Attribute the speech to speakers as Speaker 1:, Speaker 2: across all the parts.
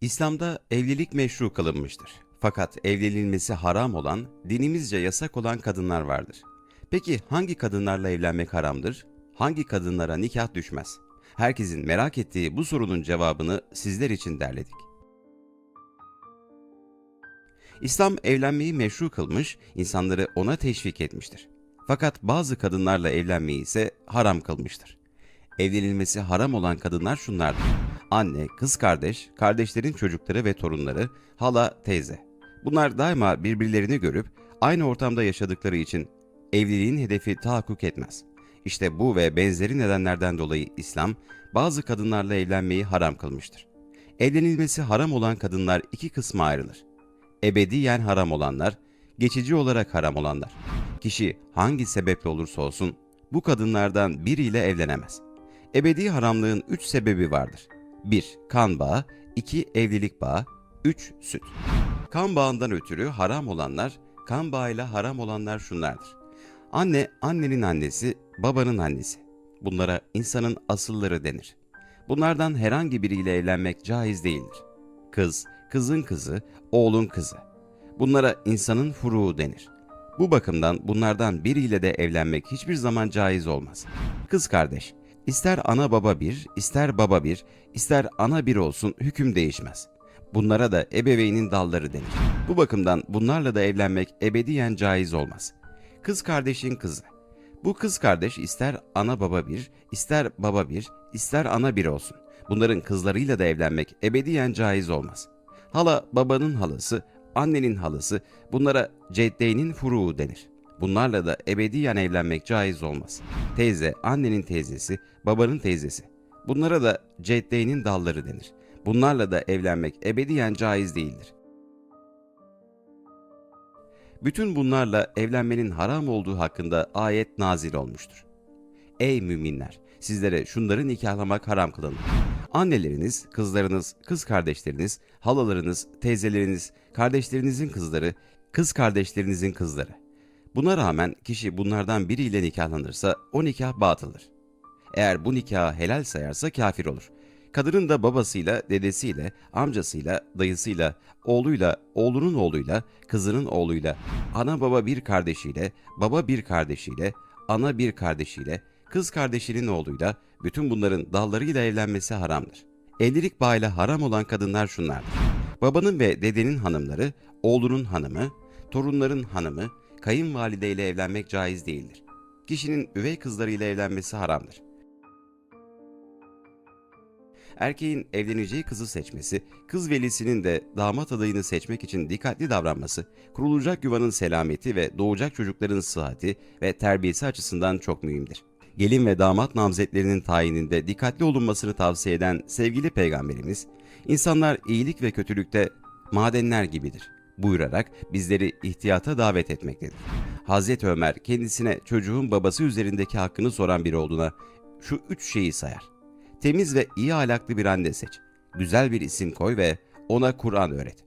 Speaker 1: İslam'da evlilik meşru kılınmıştır. Fakat evlenilmesi haram olan, dinimizce yasak olan kadınlar vardır. Peki hangi kadınlarla evlenmek haramdır? Hangi kadınlara nikah düşmez? Herkesin merak ettiği bu sorunun cevabını sizler için derledik. İslam evlenmeyi meşru kılmış, insanları ona teşvik etmiştir. Fakat bazı kadınlarla evlenmeyi ise haram kılmıştır. Evlenilmesi haram olan kadınlar şunlardır. Anne, kız kardeş, kardeşlerin çocukları ve torunları, hala, teyze. Bunlar daima birbirlerini görüp aynı ortamda yaşadıkları için evliliğin hedefi tahakkuk etmez. İşte bu ve benzeri nedenlerden dolayı İslam bazı kadınlarla evlenmeyi haram kılmıştır. Evlenilmesi haram olan kadınlar iki kısma ayrılır. Ebediyen haram olanlar, geçici olarak haram olanlar. Kişi hangi sebeple olursa olsun bu kadınlardan biriyle evlenemez. Ebedi haramlığın üç sebebi vardır. 1. Kan bağı 2. Evlilik bağı 3. Süt Kan bağından ötürü haram olanlar, kan bağıyla haram olanlar şunlardır. Anne, annenin annesi, babanın annesi. Bunlara insanın asılları denir. Bunlardan herhangi biriyle evlenmek caiz değildir. Kız, kızın kızı, oğlun kızı. Bunlara insanın furuğu denir. Bu bakımdan bunlardan biriyle de evlenmek hiçbir zaman caiz olmaz. Kız kardeş, ister ana baba bir, ister baba bir, ister ana bir olsun hüküm değişmez. Bunlara da ebeveynin dalları denir. Bu bakımdan bunlarla da evlenmek ebediyen caiz olmaz. Kız kardeşin kızı. Bu kız kardeş ister ana baba bir, ister baba bir, ister ana bir olsun. Bunların kızlarıyla da evlenmek ebediyen caiz olmaz. Hala babanın halası, annenin halası, bunlara ceddeynin furuğu denir. Bunlarla da ebediyen evlenmek caiz olmaz. Teyze, annenin teyzesi, babanın teyzesi. Bunlara da ceddeynin dalları denir. Bunlarla da evlenmek ebediyen caiz değildir. Bütün bunlarla evlenmenin haram olduğu hakkında ayet nazil olmuştur. Ey müminler! Sizlere şunları nikahlamak haram kılındı. Anneleriniz, kızlarınız, kız kardeşleriniz, halalarınız, teyzeleriniz, kardeşlerinizin kızları, kız kardeşlerinizin kızları. Buna rağmen kişi bunlardan biriyle nikahlanırsa o nikah batıldır. Eğer bu nikahı helal sayarsa kafir olur. Kadının da babasıyla, dedesiyle, amcasıyla, dayısıyla, oğluyla, oğlunun oğluyla, kızının oğluyla, ana baba bir kardeşiyle, baba bir kardeşiyle, ana bir kardeşiyle, kız kardeşinin oğluyla, bütün bunların dallarıyla evlenmesi haramdır. Evlilik bağıyla haram olan kadınlar şunlardır. Babanın ve dedenin hanımları, oğlunun hanımı, torunların hanımı, kayınvalideyle evlenmek caiz değildir. Kişinin üvey kızlarıyla evlenmesi haramdır. Erkeğin evleneceği kızı seçmesi, kız velisinin de damat adayını seçmek için dikkatli davranması, kurulacak yuvanın selameti ve doğacak çocukların sıhhati ve terbiyesi açısından çok mühimdir. Gelin ve damat namzetlerinin tayininde dikkatli olunmasını tavsiye eden sevgili peygamberimiz, insanlar iyilik ve kötülükte madenler gibidir buyurarak bizleri ihtiyata davet etmektedir. Hazreti Ömer kendisine çocuğun babası üzerindeki hakkını soran biri olduğuna şu üç şeyi sayar. Temiz ve iyi ahlaklı bir anne seç. Güzel bir isim koy ve ona Kur'an öğret.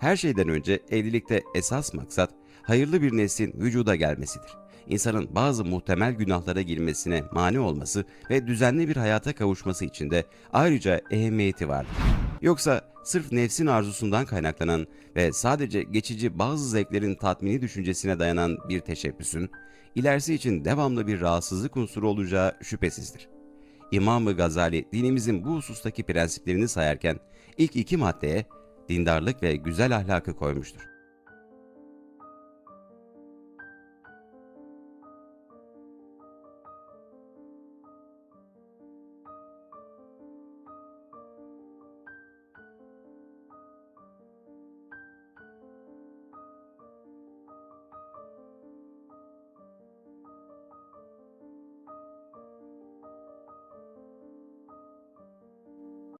Speaker 1: Her şeyden önce evlilikte esas maksat hayırlı bir neslin vücuda gelmesidir. İnsanın bazı muhtemel günahlara girmesine mani olması ve düzenli bir hayata kavuşması için de ayrıca ehemmiyeti vardır. Yoksa sırf nefsin arzusundan kaynaklanan ve sadece geçici bazı zevklerin tatmini düşüncesine dayanan bir teşebbüsün, ilerisi için devamlı bir rahatsızlık unsuru olacağı şüphesizdir. İmam-ı Gazali dinimizin bu husustaki prensiplerini sayarken ilk iki maddeye dindarlık ve güzel ahlakı koymuştur.